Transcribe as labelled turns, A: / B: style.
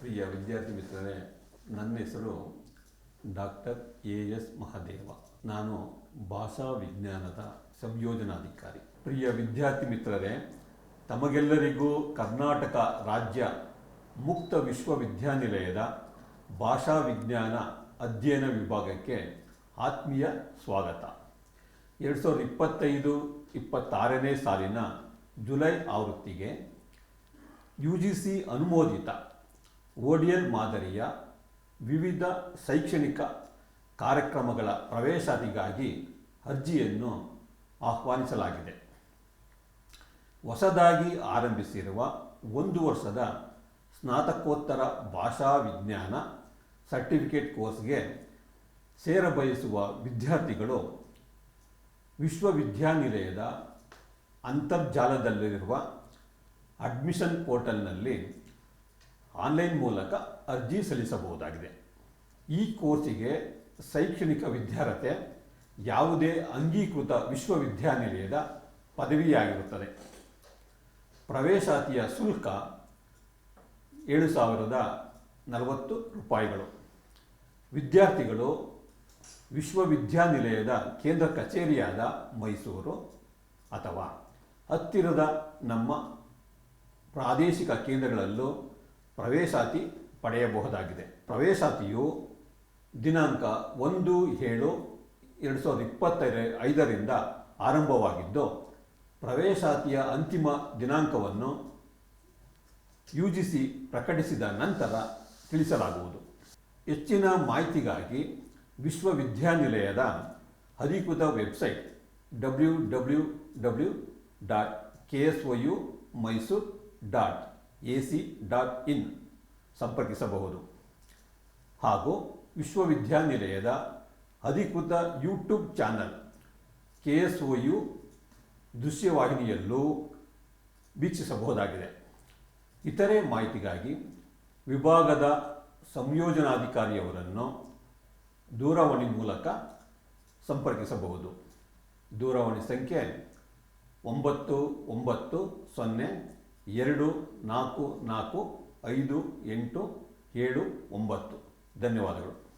A: ಪ್ರಿಯ ವಿದ್ಯಾರ್ಥಿ ಮಿತ್ರರೇ, ನನ್ನ ಹೆಸರು ಡಾಕ್ಟರ್ ಎ ಎಸ್ ಮಹಾದೇವ. ನಾನು ಭಾಷಾ ವಿಜ್ಞಾನದ ಸಂಯೋಜನಾಧಿಕಾರಿ. ಪ್ರಿಯ ವಿದ್ಯಾರ್ಥಿ ಮಿತ್ರರೇ, ತಮಗೆಲ್ಲರಿಗೂ ಕರ್ನಾಟಕ ರಾಜ್ಯ ಮುಕ್ತ ವಿಶ್ವವಿದ್ಯಾನಿಲಯದ ಭಾಷಾ ವಿಜ್ಞಾನ ಅಧ್ಯಯನ ವಿಭಾಗಕ್ಕೆ ಆತ್ಮೀಯ ಸ್ವಾಗತ. ಎರಡು ಸಾವಿರದ ಇಪ್ಪತ್ತೈದು, ಇಪ್ಪತ್ತಾರನೇ ಸಾಲಿನ ಜುಲೈ ಆವೃತ್ತಿಗೆ ಯು ಜಿ ಸಿ ಅನುಮೋದಿತ ಓಡಿಎಲ್ ಮಾದರಿಯ ವಿವಿಧ ಶೈಕ್ಷಣಿಕ ಕಾರ್ಯಕ್ರಮಗಳ ಪ್ರವೇಶಾತಿಗಾಗಿ ಅರ್ಜಿಯನ್ನು ಆಹ್ವಾನಿಸಲಾಗಿದೆ. ಹೊಸದಾಗಿ ಆರಂಭಿಸಿರುವ ಒಂದು ವರ್ಷದ ಸ್ನಾತಕೋತ್ತರ ಭಾಷಾ ವಿಜ್ಞಾನ ಸರ್ಟಿಫಿಕೇಟ್ ಕೋರ್ಸ್ಗೆ ಸೇರಬಯಸುವ ವಿದ್ಯಾರ್ಥಿಗಳು ವಿಶ್ವವಿದ್ಯಾನಿಲಯದ ಅಂತರ್ಜಾಲದಲ್ಲಿರುವ ಅಡ್ಮಿಷನ್ ಪೋರ್ಟಲ್ನಲ್ಲಿ ಆನ್ಲೈನ್ ಮೂಲಕ ಅರ್ಜಿ ಸಲ್ಲಿಸಬಹುದಾಗಿದೆ. ಈ ಕೋರ್ಸಿಗೆ ಶೈಕ್ಷಣಿಕ ವಿದ್ಯಾರ್ಹತೆ ಯಾವುದೇ ಅಂಗೀಕೃತ ವಿಶ್ವವಿದ್ಯಾನಿಲಯದ ಪದವಿಯಾಗಿರುತ್ತದೆ. ಪ್ರವೇಶಾತಿಯ ಶುಲ್ಕ ಏಳು ಸಾವಿರದ ನಲವತ್ತು ರೂಪಾಯಿಗಳು. ವಿದ್ಯಾರ್ಥಿಗಳು ವಿಶ್ವವಿದ್ಯಾನಿಲಯದ ಕೇಂದ್ರ ಕಚೇರಿಯಾದ ಮೈಸೂರು ಅಥವಾ ಹತ್ತಿರದ ನಮ್ಮ ಪ್ರಾದೇಶಿಕ ಕೇಂದ್ರಗಳಲ್ಲೂ ಪ್ರವೇಶಾತಿ ಪಡೆಯಬಹುದಾಗಿದೆ. ಪ್ರವೇಶಾತಿಯು ದಿನಾಂಕ ಒಂದು ಏಳು ಎರಡು ಸಾವಿರದ ಇಪ್ಪತ್ತೈ ಐದರಿಂದ ಆರಂಭವಾಗಿದ್ದು, ಪ್ರವೇಶಾತಿಯ ಅಂತಿಮ ದಿನಾಂಕವನ್ನು ಯು ಪ್ರಕಟಿಸಿದ ನಂತರ ತಿಳಿಸಲಾಗುವುದು. ಹೆಚ್ಚಿನ ಮಾಹಿತಿಗಾಗಿ ವಿಶ್ವವಿದ್ಯಾನಿಲಯದ ಅಧಿಕೃತ website W W W dot K S O U Mysuru dot A C dot in ಸಂಪರ್ಕಿಸಬಹುದು. ಹಾಗೂ ವಿಶ್ವವಿದ್ಯಾನಿಲಯದ ಅಧಿಕೃತ YouTube channel K S O U ದೃಶ್ಯವಾಹಿನಿಯಲ್ಲೂ ವೀಕ್ಷಿಸಬಹುದಾಗಿದೆ. ಇತರೆ ಮಾಹಿತಿಗಾಗಿ ವಿಭಾಗದ ಸಂಯೋಜನಾಧಿಕಾರಿಯವರನ್ನು ದೂರವಾಣಿ ಮೂಲಕ ಸಂಪರ್ಕಿಸಬಹುದು. ದೂರವಾಣಿ ಸಂಖ್ಯೆ ಒಂಬತ್ತು ಒಂಬತ್ತು ಸೊನ್ನೆ ಎರಡು ನಾಲ್ಕು ನಾಲ್ಕು ಐದು ಎಂಟು ಏಳು ಒಂಬತ್ತು. ಧನ್ಯವಾದಗಳು.